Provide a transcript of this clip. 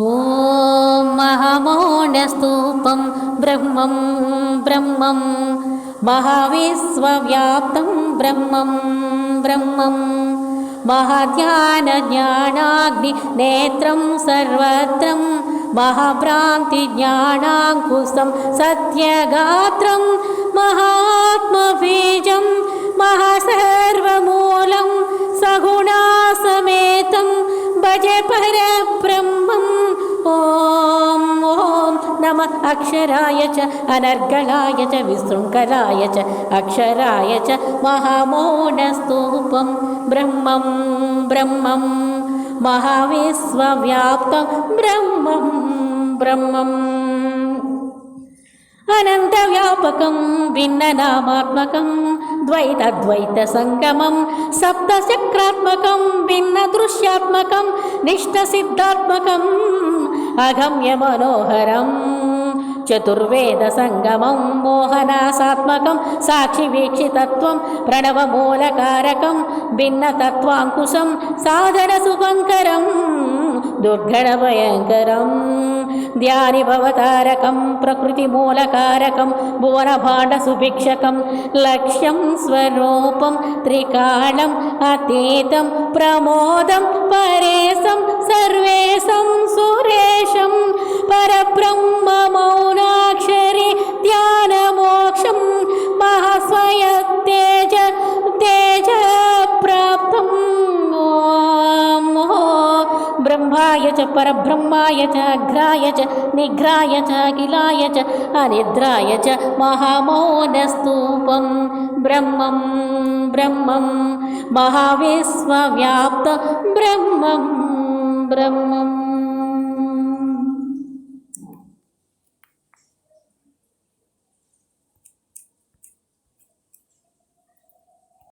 ॐ महामौनस्तूपं ब्रह्मं ब्रह्मं महाविश्वव्याप्तं ब्रह्मं ब्रह्मं महाध्यानज्ञानाग्निनेत्रं सर्वत्रं महाभ्रान्तिज्ञानाङ्कुशं सत्यगात्रं महात्मबीजं महासर्वमूलं सगुणासमेतं भज परब्रह्मम् नमः अक्षराय च अनर्गलाय च विशृङ्खलाय च अक्षराय च महामौनस्तूपं ब्रह्मं ब्रह्मं महाविश्वव्याप्तं ब्रह्मं ब्रह्मम्। अनन्तव्यापकं भिन्ननामात्मकं द्वैतद्वैतसङ्गमं सप्तचक्रात्मकं भिन्नदृश्यात्मकं निष्ठसिद्धात्मकम् अगम्यमनोहरम् चतुर्वेदसङ्गमं मोहनासात्मकं साक्षिवीक्षितत्वं प्रणवमूलकारकं भिन्नतत्त्वाङ्कुशं साधनसुभङ्करं दुर्घटभयङ्करम् ध्यानिभवतारकं प्रकृतिमूलकारकं भुवनभाण्डसुभिक्षकं लक्ष्यं स्वरूपं त्रिकालम् अतीतं प्रमोदं परेशं ब्रह्माय च परब्रह्माय च अघ्राय च निघ्राय च अखिलाय च अनिद्राय च महामौनस्तूपं ब्रह्मं ब्रह्मं महाविश्वव्याप्त ब्रह्मं ब्रह्मम्